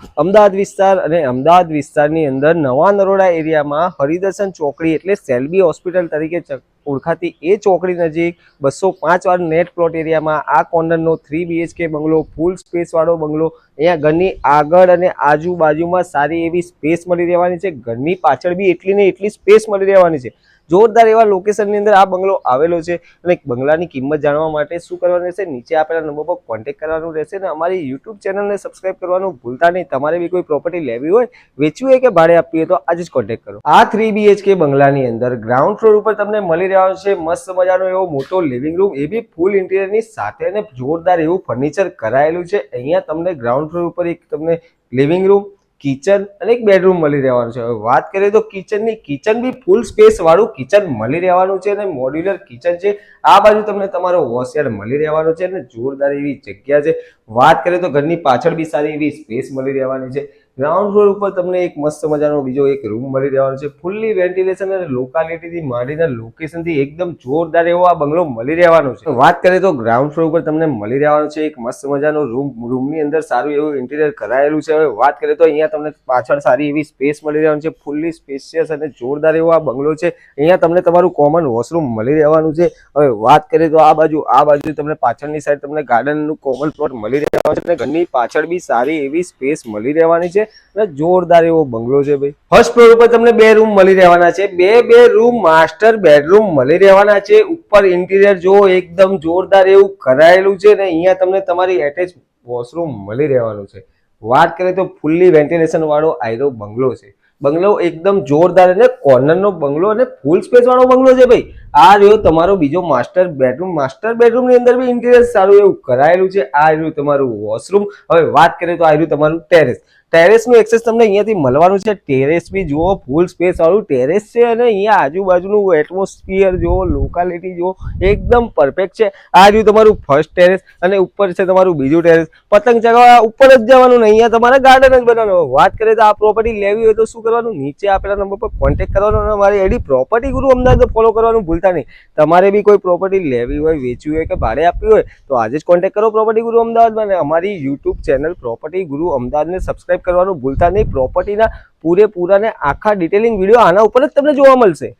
અમદાવાદ વિસ્તાર અને અમદાવાદ વિસ્તારની અંદર નવા નરોડા એરિયામાં હરિદર્શન ચોકડી એટલે સેલ્બી હોસ્પિટલ તરીકે ઓળખાતી એ ચોકડી નજીક બસો પાંચ વાર નેટ પ્લોટ એરિયામાં આ કોર્નરનો થ્રી બીએચકે બંગલો, ફૂલ સ્પેસવાળો બંગલો, અહીંયા ઘરની આગળ અને આજુબાજુમાં સારી એવી સ્પેસ મળી રહેવાની છે. ઘરની પાછળ બી એટલી ને એટલી સ્પેસ મળી રહેવાની છે. જોરદાર એવા લોકેશનની અંદર આ બંગલો આવેલો છે અને બંગલાની કિંમત જાણવા માટે શું કરવાનું રહેશે? નીચે આપેલા નંબર પર કોન્ટેક્ટ કરવાનું રહેશે અને અમારી યુટ્યુબ ચેનલને સબસ્ક્રાઇબ કરવાનું ભૂલતા નહીં. તમારે બી કોઈ પ્રોપર્ટી લેવી હોય, વેચવી હોય કે ભાડે આપવી હોય તો આજે જ કોન્ટેક્ટ કરો. આ થ્રી બીએચકે બંગલાની અંદર ગ્રાઉન્ડ ફ્લોર ઉપર તમને મળી રહ્યો છે મસ્ત મજાનો એવો મોટો લિવિંગ રૂમ એ બી ફૂલ ઇન્ટિરિયરની સાથે અને જોરદાર એવું ફર્નિચર કરાયેલું છે. અહીંયા તમને ગ્રાઉન્ડ ફ્લોર ઉપર એક તમને લિવિંગ રૂમ કિચન અને એક બેડરૂમ મળી રહેવાનું છે. હવે વાત કરીએ તો કિચનની કિચન બી ફૂલ સ્પેસ વાળું કિચન મળી રહેવાનું છે અને મોડ્યુલર કિચન છે. આ બાજુ તમને તમારો વોશયાર્ડ મળી રહેવાનો છે અને જોરદાર એવી જગ્યા છે. વાત કરીએ તો ઘરની પાછળ બી સારી એવી સ્પેસ મળી રહેવાની છે. ગ્રાઉન્ડ ફ્લોર ઉપર તમને એક મસ્ત મજાનો બીજો એક રૂમ મળી રહેવાનો છે. ફૂલ્લી વેન્ટિલેશન અને લોકાલિટીથી માંડીને લોકેશનથી એકદમ જોરદાર એવો આ બંગલો મળી રહેવાનો છે. વાત કરીએ તો ગ્રાઉન્ડ ફ્લોર ઉપર તમને મળી રહેવાનો છે એક મસ્ત મજાનો રૂમ રૂમની અંદર સારું એવું ઇન્ટિરિયર કરાયેલું છે. હવે વાત કરીએ તો અહીંયા તમને પાછળ સારી એવી સ્પેસ મળી રહેવાની છે. ફૂલ્લી સ્પેશિયસ અને જોરદાર એવો આ બંગલો છે. અહીંયા તમને તમારું કોમન વોશરૂમ મળી રહેવાનું છે. હવે વાત કરીએ તો આ બાજુ આ બાજુ તમને પાછળની સાઈડ તમને ગાર્ડનનું કોમન પ્લોટ મળી રહેવાનું છે. અને ઘરની પાછળ બી સારી એવી સ્પેસ મળી રહેવાની છે. અને જોરદાર એવો બંગલો છે ભાઈ. ફર્સ્ટ ફ્લોર ઉપર તમને બે રૂમ મળી રહેવાના છે. બે બે રૂમ માસ્ટર બેડરૂમ મળી રહેવાના છે. ઉપર ઇન્ટિરિયર જો એકદમ જોરદાર એવું કરાયેલું છે ને અહીંયા તમને તમારી એટેચ વોશરૂમ મળી રહેવાનું છે. વાત કરીએ તો ફૂલ્લી વેન્ટિલેશન વાળો આયરો બંગલો છે. બંગલો એકદમ જોરદાર અને કોર્નરનો બંગલો અને ફૂલ સ્પેસ વાળો બંગલો છે ભાઈ. આ રહ્યો તમારો બીજો માસ્ટર બેડરૂમ માસ્ટર બેડરૂમની અંદર બી ઇન્ટિરિયર સારું એવું કરાયેલું છે. આ રહ્યું તમારું વોશરૂમ હવે વાત કરીએ તો આ રહ્યું તમારું ટેરેસ ટેરેસનું એક્સેસ તમને અહીંયાથી મળવાનું છે. ટેરેસ બી જુઓ ફૂલ સ્પેસ વાળું ટેરેસ છે અને અહીંયા આજુબાજુનું એટમોસ્ફિયર જુઓ લોકાલિટી જુઓ, એકદમ પરફેક્ટ છે. આ રહ્યું તમારું ફર્સ્ટ ટેરેસ અને ઉપર છે તમારું બીજું ટેરેસ પતંગ ચગાવવા ઉપર જ જવાનું નહીં અહીંયા તમારે ગાર્ડન જ બનાવવાનું. વાત કરીએ તો આ પ્રોપર્ટી લેવી હોય તો શું કરવાનું? નીચે આપેલા નંબર પર કોન્ટેક્ટ કરવાનો અને અમારી એડી પ્રોપર્ટી ગુરુ અમદાવાદ ફોલો કરવાનું ભૂલતા નહીં. તમારે બી કોઈ પ્રોપર્ટી લેવી હોય, વેચવી હોય કે ભાડે આપવી હોય તો આજે જ કોન્ટેક્ટ કરો પ્રોપર્ટી ગુરુ અમદાવાદમાં અને અમારી યુટ્યુબ ચેનલ પ્રોપર્ટી ગુરુ અમદાવાદને સબસ્ક્રાઇબ કરવાનું ભૂલતા નહીં. પ્રોપર્ટીના પૂરેપૂરા ને આખા ડિટેલિંગ વીડિયો આના ઉપર જ તમને જોવા મળશે.